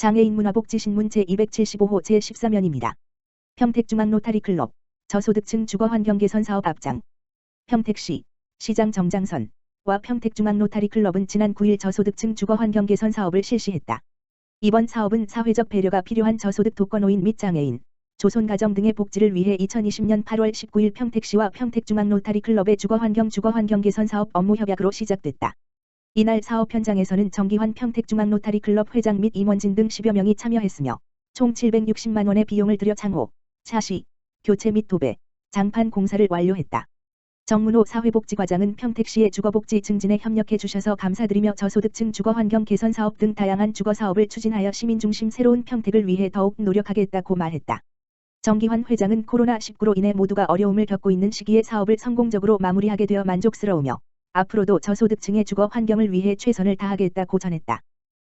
장애인 문화복지신문 제275호 제13면입니다. 평택중앙 로타리클럽 저소득층 주거환경 개선 사업 앞장 평택시 시장 정장선 와 평택중앙 로타리클럽은 지난 9일 저소득층 주거환경 개선 사업을 실시했다. 이번 사업은 사회적 배려가 필요한 저소득 독거노인 및 장애인, 조손가정 등의 복지를 위해 2020년 8월 19일 평택시와 평택중앙 로타리클럽의 주거환경 주거환경 개선 사업 업무 협약으로 시작됐다. 이날 사업 현장에서는 정기환 평택중앙 로타리 클럽 회장 및 임원진 등 10여 명이 참여했으며 총 760만 원의 비용을 들여 창호, 차시, 교체 및 도배, 장판 공사를 완료했다. 정문호 사회복지과장은 평택시의 주거복지 증진에 협력해 주셔서 감사드리며 저소득층 주거환경 개선 사업 등 다양한 주거 사업을 추진하여 시민 중심 새로운 평택을 위해 더욱 노력하겠다고 말했다. 정기환 회장은 코로나19로 인해 모두가 어려움을 겪고 있는 시기에 사업을 성공적으로 마무리하게 되어 만족스러우며 앞으로도 저소득층의 주거 환경을 위해 최선을 다하겠다고 전했다.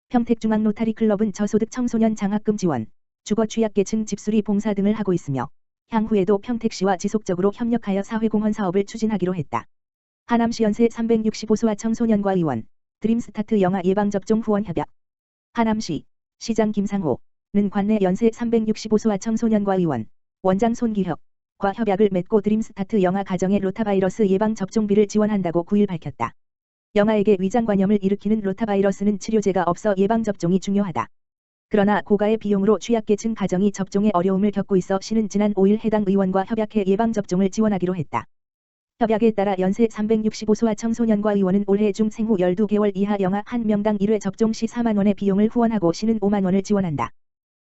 평택중앙 로타리 클럽은 저소득 청소년 장학금 지원, 주거 취약계층 집수리 봉사 등을 하고 있으며 향후에도 평택시와 지속적으로 협력하여 사회공헌 사업을 추진하기로 했다. 하남시 연세 365소아 청소년과 의원, 드림스타트 영아 예방접종 후원 협약 하남시 시장 김상호는 관내 연세 365소아 청소년과 의원, 원장 손기혁 과 협약을 맺고 드림스타트 영아 가정의 로타바이러스 예방 접종비를 지원한다고 9일 밝혔다. 영아에게 위장관염을 일으키는 로타바이러스는 치료제가 없어 예방접종이 중요하다. 그러나 고가의 비용으로 취약계층 가정이 접종에 어려움을 겪고 있어 시는 지난 5일 해당 의원과 협약해 예방접종을 지원하기로 했다. 협약에 따라 연세 365소아 청소년과 의원은 올해 중 생후 12개월 이하 영아 1명당 1회 접종 시 4만원의 비용을 후원하고 시는 5만원을 지원한다.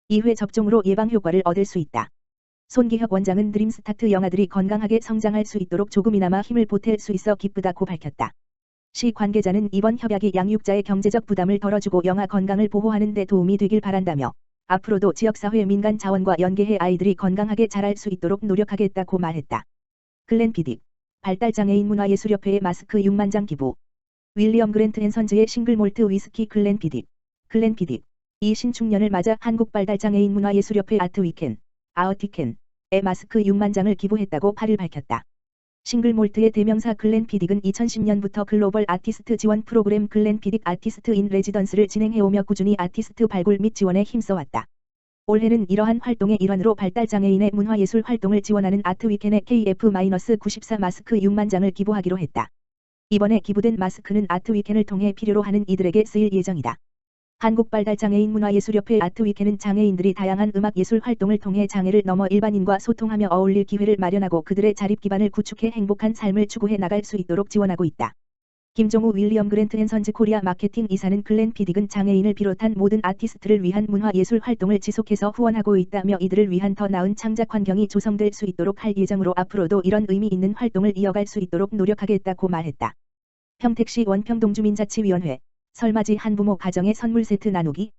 2회 접종으로 예방 효과를 얻을 수 있다. 손기혁 원장은 드림스타트 영아들이 건강하게 성장할 수 있도록 조금이나마 힘을 보탤 수 있어 기쁘다고 밝혔다. 시 관계자는 이번 협약이 양육자의 경제적 부담을 덜어주고 영아 건강을 보호하는 데 도움이 되길 바란다며 앞으로도 지역사회 민간 자원과 연계해 아이들이 건강하게 자랄 수 있도록 노력하겠다고 말했다. 글렌 피딕 발달장애인 문화예술협회의 마스크 6만 장 기부 윌리엄 그랜트 앤 선즈의 싱글 몰트 위스키 글렌 피딕 글렌 피딕 이 신축년을 맞아 한국발달장애인 문화예술협회 아트 위켄 아어티켄의 마스크 6만 장을 기부했다고 8일 밝혔다. 싱글몰트의 대명사 글렌 피딕은 2010년부터 글로벌 아티스트 지원 프로그램 글렌 피딕 아티스트 인 레지던스를 진행해오며 꾸준히 아티스트 발굴 및 지원에 힘써왔다. 올해는 이러한 활동의 일환으로 발달장애인의 문화예술 활동을 지원하는 아트 위켄의 KF-94 마스크 6만 장을 기부하기로 했다. 이번에 기부된 마스크는 아트 위켄을 통해 필요로 하는 이들에게 쓰일 예정이다. 한국발달장애인 문화예술협회 아트위켄은 장애인들이 다양한 음악 예술 활동을 통해 장애를 넘어 일반인과 소통하며 어울릴 기회를 마련하고 그들의 자립 기반을 구축해 행복한 삶을 추구해 나갈 수 있도록 지원하고 있다. 김종우 윌리엄 그랜트 앤선즈 코리아 마케팅 이사는 글렌 피딕은 장애인을 비롯한 모든 아티스트를 위한 문화예술 활동을 지속해서 후원하고 있다며 이들을 위한 더 나은 창작 환경이 조성될 수 있도록 할 예정으로 앞으로도 이런 의미 있는 활동을 이어갈 수 있도록 노력하겠다고 말했다. 평택시 원평동주민자치위원회 설맞이 한부모 가정의 선물 세트 나누기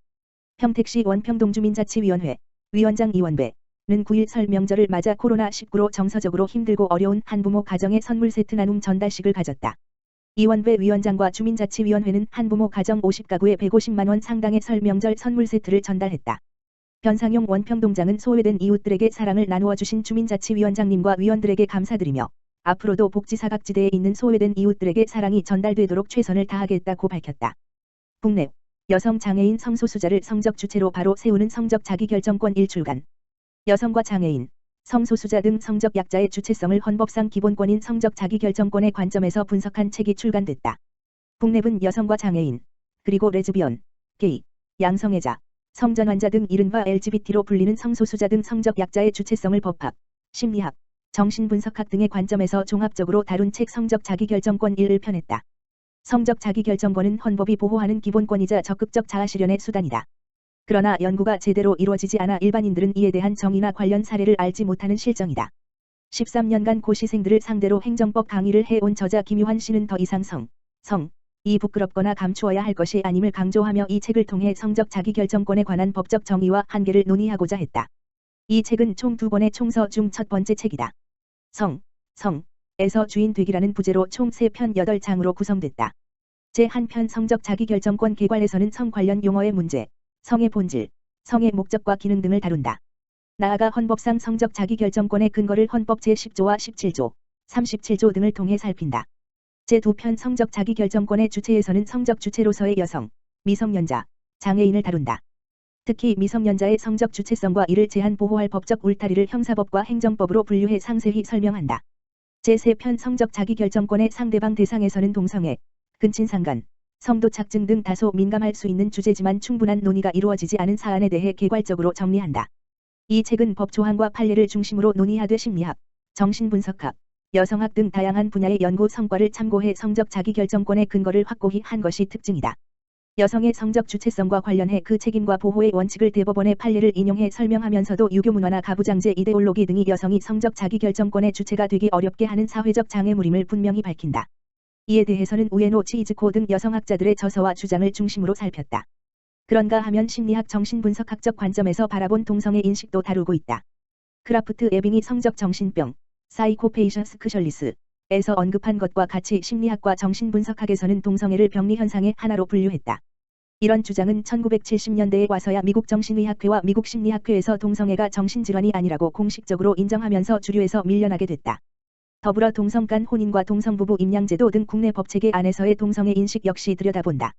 평택시 원평동주민자치위원회 위원장 이원배는 9일 설 명절을 맞아 코로나19로 정서적으로 힘들고 어려운 한부모 가정의 선물 세트 나눔 전달식을 가졌다. 이원배 위원장과 주민자치위원회는 한부모 가정 50가구에 150만원 상당의 설 명절 선물 세트를 전달했다. 변상용 원평동장은 소외된 이웃들에게 사랑을 나누어 주신 주민자치위원장님과 위원들에게 감사드리며 앞으로도 복지사각지대에 있는 소외된 이웃들에게 사랑이 전달되도록 최선을 다하겠다고 밝혔다. 국내 여성 장애인 성소수자를 성적 주체로 바로 세우는 성적 자기결정권 일출간 여성과 장애인, 성소수자 등 성적 약자의 주체성을 헌법상 기본권인 성적 자기결정권의 관점에서 분석한 책이 출간됐다. 국내분 여성과 장애인, 그리고 레즈비언, 게이, 양성애자, 성전환자 등 이른바 LGBT로 불리는 성소수자 등 성적 약자의 주체성을 법학, 심리학, 정신분석학 등의 관점에서 종합적으로 다룬 책 성적 자기결정권 1을 펴냈다. 성적 자기결정권은 헌법이 보호하는 기본권이자 적극적 자아실현의 수단이다. 그러나 연구가 제대로 이루어지지 않아 일반인들은 이에 대한 정의나 관련 사례를 알지 못하는 실정이다. 13년간 고시생들을 상대로 행정법 강의를 해온 저자 김유환 씨는 더 이상 성, 성, 이 부끄럽거나 감추어야 할 것이 아님을 강조하며 이 책을 통해 성적 자기결정권에 관한 법적 정의와 한계를 논의하고자 했다. 이 책은 총 두 권의 총서 중 첫 번째 책이다. 성, 성, 에서 주인 되기라는 부제로 총 3편 8장으로 구성됐다. 제1편 성적 자기결정권 개괄에서는 성 관련 용어의 문제, 성의 본질, 성의 목적과 기능 등을 다룬다. 나아가 헌법상 성적 자기결정권의 근거를 헌법 제10조와 17조, 37조 등을 통해 살핀다. 제2편 성적 자기결정권의 주체에서는 성적 주체로서의 여성, 미성년자, 장애인을 다룬다. 특히 미성년자의 성적 주체성과 이를 제한 보호할 법적 울타리를 형사법과 행정법으로 분류해 상세히 설명한다. 제3편 성적 자기결정권의 상대방 대상에서는 동성애, 근친상간, 성도 착증 등 다소 민감할 수 있는 주제지만 충분한 논의가 이루어지지 않은 사안에 대해 개괄적으로 정리한다. 이 책은 법 조항과 판례를 중심으로 논의하되 심리학, 정신분석학, 여성학 등 다양한 분야의 연구 성과를 참고해 성적 자기결정권의 근거를 확고히 한 것이 특징이다. 여성의 성적 주체성과 관련해 그 책임과 보호의 원칙을 대법원의 판례를 인용해 설명하면서도 유교 문화나 가부장제 이데올로기 등이 여성이 성적 자기결정권의 주체가 되기 어렵게 하는 사회적 장애물임을 분명히 밝힌다. 이에 대해서는 우에노 치이즈코 등 여성학자들의 저서와 주장을 중심으로 살폈다. 그런가 하면 심리학 정신분석학적 관점에서 바라본 동성애 인식도 다루고 있다. 크라프트 에빙이 성적 정신병, 사이코페이션 스크셜리스, 에서 언급한 것과 같이 심리학과 정신분석학에서는 동성애를 병리 현상의 하나로 분류했다. 이런 주장은 1970년대에 와서야 미국 정신의학회와 미국 심리학회에서 동성애가 정신질환이 아니라고 공식적으로 인정하면서 주류에서 밀려나게 됐다. 더불어 동성 간 혼인과 동성부부 임양제도 등 국내 법체계 안에서의 동성애 인식 역시 들여다본다.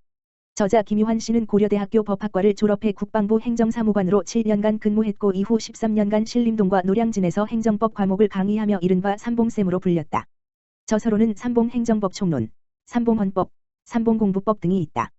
저자 김유환 씨는 고려대학교 법학과를 졸업해 국방부 행정사무관으로 7년간 근무했고 이후 13년간 신림동과 노량진에서 행정법 과목을 강의하며 이른바 삼봉쌤으로 불렸다. 저서로는 삼봉행정법 총론, 삼봉헌법, 삼봉공부법 등이 있다.